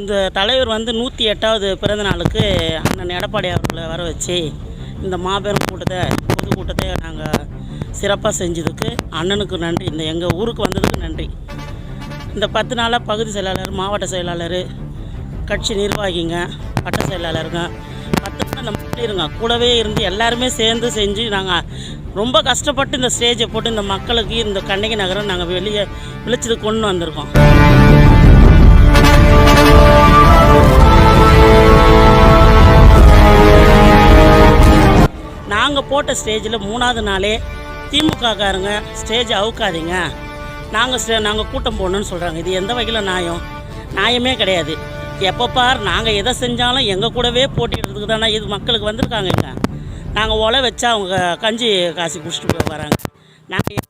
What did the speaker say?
இந்த தலைவர் வந்து நூற்றி எட்டாவது பிறந்த நாளுக்கு அண்ணன் எடப்பாடி அவர்களை வர வச்சு இந்த மாபெரும் கூட்டத்தை பொதுக்கூட்டத்தை நாங்கள் சிறப்பாக செஞ்சதுக்கு அண்ணனுக்கு நன்றி. இந்த எங்கள் ஊருக்கு வந்ததுக்கு நன்றி. இந்த பத்து நாளாக பகுதி செயலாளர் மாவட்ட செயலாளர் கட்சி நிர்வாகிங்க வட்ட செயலாளருங்க பத்து நாள் நம்ம இருங்க கூடவே இருந்து எல்லாருமே சேர்ந்து செஞ்சு நாங்கள் ரொம்ப கஷ்டப்பட்டு இந்த ஸ்டேஜை போட்டு இந்த மக்களுக்கு இந்த கண்ணகி நகரம் நாங்கள் வெளியே விழிச்சது கொண்டு வந்திருக்கோம். நாங்கள் போட்ட ஸ்டேஜில் மூணாவது நாளே திமுககாரங்க ஸ்டேஜ் அவுக்காதீங்க. நாங்கள் ஸ்டே நாங்கள் கூட்டம் போடணும்னு சொல்கிறாங்க இது எந்த வகையில் நியாயம்? நியாயமே கிடையாது. எப்போ பார் நாங்கள் எதை செஞ்சாலும் எங்கள் கூடவே போட்டிடுறதுக்கு தானே இது மக்களுக்கு வந்திருக்காங்க நாங்கள் ஒலை வச்சா அவங்க கஞ்சி காசி குடிச்சிட்டு போய் வராங்க. நாங்கள்